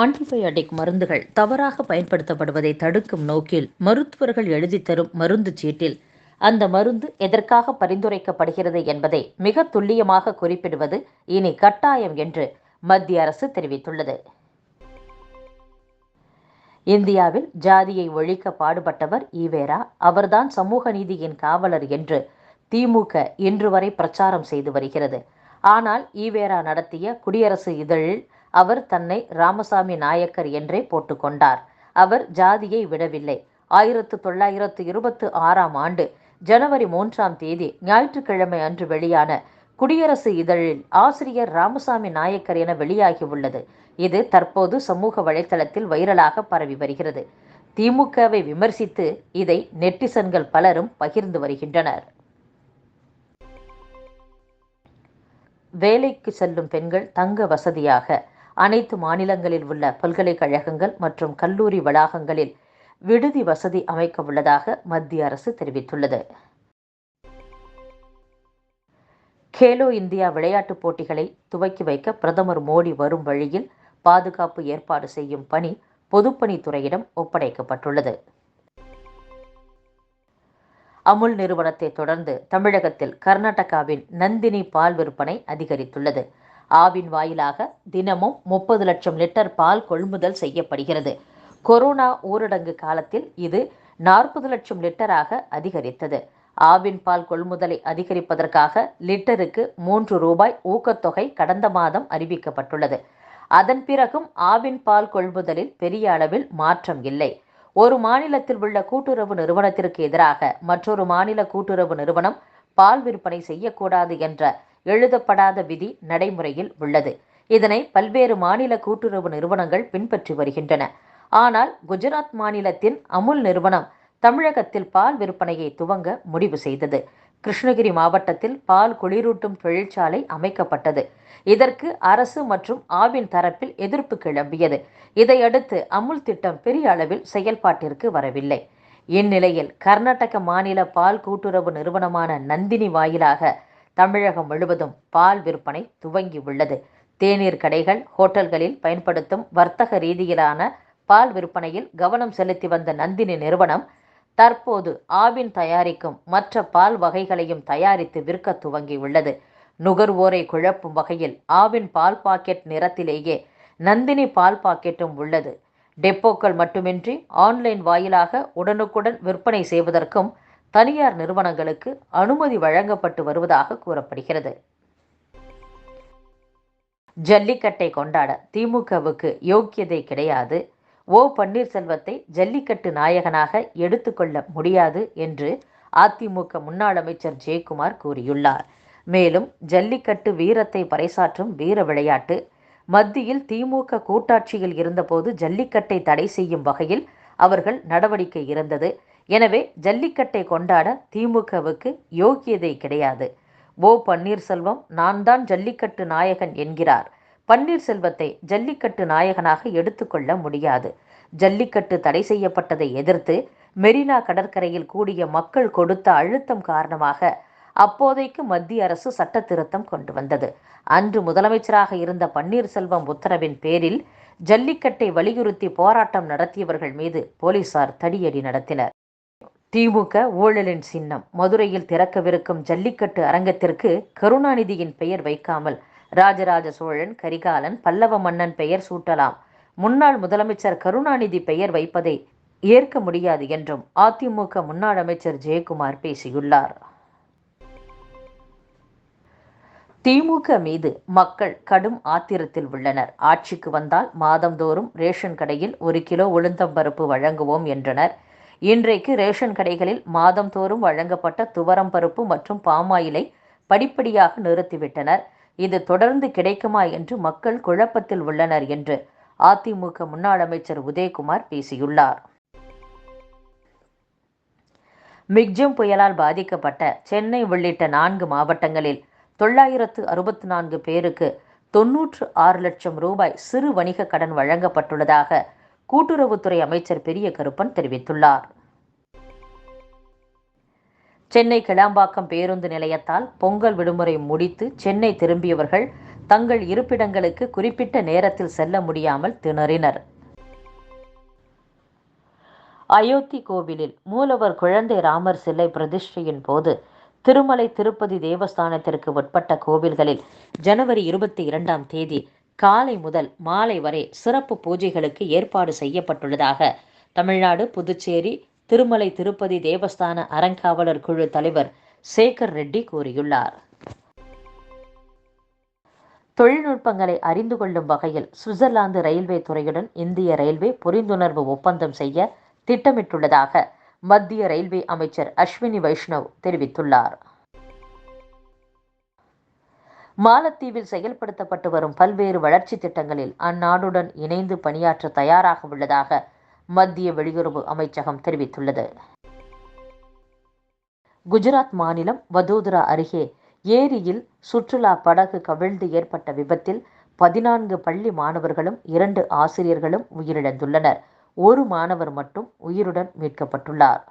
Antibiotic மருந்துகள் தவறாக பயன்படுத்தப்படுவதை தடுக்கும் நோக்கில் மருத்துவர்கள் எழுதி தரும் மருந்து சீட்டில் அந்த மருந்து எதற்காக பரிந்துரைக்கப்படுகிறது என்பதை மிக துல்லியமாக குறிப்பிடுவது இனி கட்டாயம் என்று மத்திய அரசு தெரிவித்துள்ளது. இந்தியாவில் ஜாதியை ஒழிக்க பாடுபட்டவர் ஈவேரா. அவர்தான் சமூக நீதியின் காவலர் என்று திமுக இன்று வரை பிரச்சாரம் செய்து வருகிறது. ஆனால் ஈவேரா நடத்திய குடியரசு இதழில் அவர் தன்னை ராமசாமி நாயக்கர் என்றே போட்டுக்கொண்டார். அவர் ஜாதியை விடவில்லை. ஆயிரத்து தொள்ளாயிரத்து இருபத்து ஆறாம் ஆண்டு ஜனவரி மூன்றாம் தேதி ஞாயிற்றுக்கிழமை அன்று வெளியான குடியரசு இதழில் ஆசிரியர் ராமசாமி நாயக்கர் என வெளியாகியுள்ளது இது தற்போது சமூக வலைதளத்தில் வைரலாக பரவி வருகிறது. திமுகவை விமர்சித்து இதை நெட்டிசன்கள் பலரும் பகிர்ந்து வருகின்றனர். வேலைக்கு செல்லும் பெண்கள் தங்க வசதியாக அனைத்து மாநிலங்களில் உள்ள பல்கலைக்கழகங்கள் மற்றும் கல்லூரி வளாகங்களில் விடுதி வசதி அமைக்க உள்ளதாக மத்திய அரசு தெரிவித்துள்ளது. கேலோ இந்தியா விளையாட்டுப் போட்டிகளை துவக்கி வைக்க பிரதமர் மோடி வரும் வழியில் பாதுகாப்பு ஏற்பாடு செய்யும் பணி பொதுப்பணித்துறையிடம் ஒப்படைக்கப்பட்டுள்ளது. அமுல் நிறுவனத்தை தொடர்ந்து தமிழகத்தில் கர்நாடகாவின் நந்தினி பால் விற்பனை அதிகரித்துள்ளது. ஆவின் வாயிலாக தினமும் முப்பது லட்சம் லிட்டர் பால் கொள்முதல் செய்யப்படுகிறது. கொரோனா ஊரடங்கு காலத்தில் இது நாற்பது லட்சம் லிட்டராக அதிகரித்தது. ஆவின் பால் கொள்முதலை அதிகரிப்பதற்காக லிட்டருக்கு மூன்று ரூபாய் ஊக்கத்தொகை கடந்த மாதம் அறிவிக்கப்பட்டுள்ளது. அதன் பிறகும் ஆவின் பால் கொள்முதலில் பெரிய அளவில் மாற்றம் இல்லை. ஒரு மாநிலத்தில் உள்ள கூட்டுறவு நிறுவனத்திற்கு எதிராக மற்றொரு மாநில கூட்டுறவு நிறுவனம் பால் விற்பனை செய்யக்கூடாது என்ற எழுதப்படாத விதி நடைமுறையில் உள்ளது. இதனை பல்வேறு மாநில கூட்டுறவு நிறுவனங்கள் பின்பற்றி வருகின்றன. ஆனால் குஜராத் மாநிலத்தின் அமுல் நிறுவனம் தமிழகத்தில் பால் விற்பனையை துவங்க முடிவு செய்தது. கிருஷ்ணகிரி மாவட்டத்தில் பால் குளிரூட்டும் தொழிற்சாலை அமைக்கப்பட்டது. இதற்கு அரசு மற்றும் ஆவின் தரப்பில் எதிர்ப்பு கிளம்பியது. இதையடுத்து அமுல் திட்டம் பெரிய அளவில் செயல்பாட்டிற்கு வரவில்லை. இந்நிலையில் கர்நாடக மாநில பால் கூட்டுறவு நிறுவனமான நந்தினி வாயிலாக தமிழகம் முழுவதும் பால் விற்பனை துவங்கி உள்ளது. தேநீர் கடைகள் ஹோட்டல்களில் பயன்படுத்தும் வர்த்தக ரீதியிலான பால் விற்பனையில் கவனம் செலுத்தி வந்த நந்தினி நிறுவனம் தற்போது ஆவின் தயாரிக்கும் மற்ற பால் வகைகளையும் தயாரித்து விற்க துவங்கியுள்ளது நுகர்வோரை குழப்பும் வகையில் ஆவின் பால் பாக்கெட் நிறத்திலேயே நந்தினி பால் பாக்கெட்டும் உள்ளது. டெப்போக்கள் மட்டுமின்றி ஆன்லைன் வாயிலாக உடனுக்குடன் விற்பனை செய்வதற்கும் தனியார் நிறுவனங்களுக்கு அனுமதி வழங்கப்பட்டு வருவதாக கூறப்படுகிறது. ஜல்லிக்கட்டை கொண்டாட திமுகவுக்கு யோக்கியதை கிடையாது. ஓ பன்னீர்செல்வத்தை ஜல்லிக்கட்டு நாயகனாக எடுத்துக்கொள்ள முடியாது என்று அதிமுக முன்னாள் அமைச்சர் ஜெயக்குமார் கூறியுள்ளார். மேலும் ஜல்லிக்கட்டு வீரத்தை பறைசாற்றும் வீர விளையாட்டு மத்தியில் திமுக கூட்டாட்சியில் இருந்தபோது ஜல்லிக்கட்டை தடை செய்யும் வகையில் அவர்கள் நடவடிக்கை இருந்தது. எனவே ஜல்லிக்கட்டை கொண்டாட திமுகவுக்கு யோக்கியதை கிடையாது. ஓ பன்னீர்செல்வம் நான் தான் ஜல்லிக்கட்டு நாயகன் என்கிறார். பன்னீர்செல்வத்தை ஜல்லிக்கட்டு நாயகனாக எடுத்துக்கொள்ள முடியாது. ஜல்லிக்கட்டு தடை செய்யப்பட்டதை எதிர்த்து மெரினா கடற்கரையில் கூடிய மக்கள் கொடுத்த அழுத்தம் காரணமாக அப்போதைக்கு மத்திய அரசு சட்ட திருத்தம் கொண்டு வந்தது. அன்று முதலமைச்சராக இருந்த பன்னீர்செல்வம் உத்தரவின் பேரில் ஜல்லிக்கட்டை வலியுறுத்தி போராட்டம் நடத்தியவர்கள் மீது போலீசார் தடியடி நடத்தினர். திமுக ஊழலின் சின்னம். மதுரையில் திறக்கவிருக்கும் ஜல்லிக்கட்டு அரங்கத்திற்கு கருணாநிதியின் பெயர் வைக்காமல் ராஜராஜ சோழன் கரிகாலன் பல்லவ மன்னன் பெயர் சூட்டலாம். முன்னாள் முதலமைச்சர் கருணாநிதி பெயர் வைப்பதை ஏற்க முடியாது என்றும் அதிமுக முன்னாள் அமைச்சர் ஜெயக்குமார் பேசியுள்ளார். திமுக மீது மக்கள் கடும் ஆத்திரத்தில் உள்ளனர். ஆட்சிக்கு வந்தால் மாதந்தோறும் ரேஷன் கடையில் ஒரு கிலோ உளுந்தம்பருப்பு வழங்குவோம் என்றனர். இன்றைக்கு ரேஷன் கடைகளில் மாதந்தோறும் வழங்கப்பட்ட துவரம் பருப்பு மற்றும் பாமாயிலை படிப்படியாக நிறுத்திவிட்டனர். இது தொடர்ந்து கிடைக்குமா என்று மக்கள் குழப்பத்தில் உள்ளனர் என்று அதிமுக முன்னாள் அமைச்சர் உதயகுமார் பேசியுள்ளார். மிக்ஜம் புயலால் பாதிக்கப்பட்ட சென்னை உள்ளிட்ட நான்கு மாவட்டங்களில் தொள்ளாயிரத்து அறுபத்தி நான்கு பேருக்கு தொன்னூற்று ஆறு லட்சம் ரூபாய் சிறு வணிக கடன் வழங்கப்பட்டுள்ளதாக கூட்டுறவுத்துறை அமைச்சர் பெரிய கருப்பன் தெரிவித்துள்ளார். சென்னை கிளாம்பாக்கம் பேருந்து நிலையத்தால் பொங்கல் விடுமுறை முடித்து சென்னை திரும்பியவர்கள் தங்கள் இருப்பிடங்களுக்கு குறிப்பிட்ட நேரத்தில் செல்ல முடியாமல் திணறினர். அயோத்தி கோவிலில் மூலவர் குழந்தை ராமர் சிலை பிரதிஷ்டையின் போது திருமலை திருப்பதி தேவஸ்தானத்திற்கு உட்பட்ட கோவில்களில் ஜனவரி இருபத்தி இரண்டாம் தேதி காலை முதல் மாலை வரை சிறப்பு பூஜைகளுக்கு ஏற்பாடு செய்யப்பட்டுள்ளதாக தமிழ்நாடு புதுச்சேரி திருமலை திருப்பதி தேவஸ்தான அறங்காவலர் குழு தலைவர் சேகர் ரெட்டி கூறியுள்ளார். தொழில்நுட்பங்களை அறிந்து கொள்ளும் வகையில் சுவிட்சர்லாந்து ரயில்வே துறையுடன் இந்திய ரயில்வே புரிந்துணர்வு ஒப்பந்தம் செய்ய திட்டமிட்டுள்ளதாக மத்திய ரயில்வே அமைச்சர் அஸ்வினி வைஷ்ணவ் தெரிவித்துள்ளார். மாலத்தீவில் செயல்படுத்தப்பட்டு வரும் பல்வேறு வளர்ச்சி திட்டங்களில் அந்நாடுடன் இணைந்து பணியாற்ற தயாராக உள்ளதாக மத்திய வெளியுறவு அமைச்சகம் தெரிவித்துள்ளது. குஜராத் மாநிலம் வதோதரா அருகே ஏரியில் சுற்றுலா படகு கவிழ்ந்து ஏற்பட்ட விபத்தில் பதினான்கு பள்ளி மாணவர்களும் இரண்டு ஆசிரியர்களும் உயிரிழந்துள்ளனர். ஒரு மாணவர் மட்டும் உயிருடன் மீட்கப்பட்டுள்ளார்.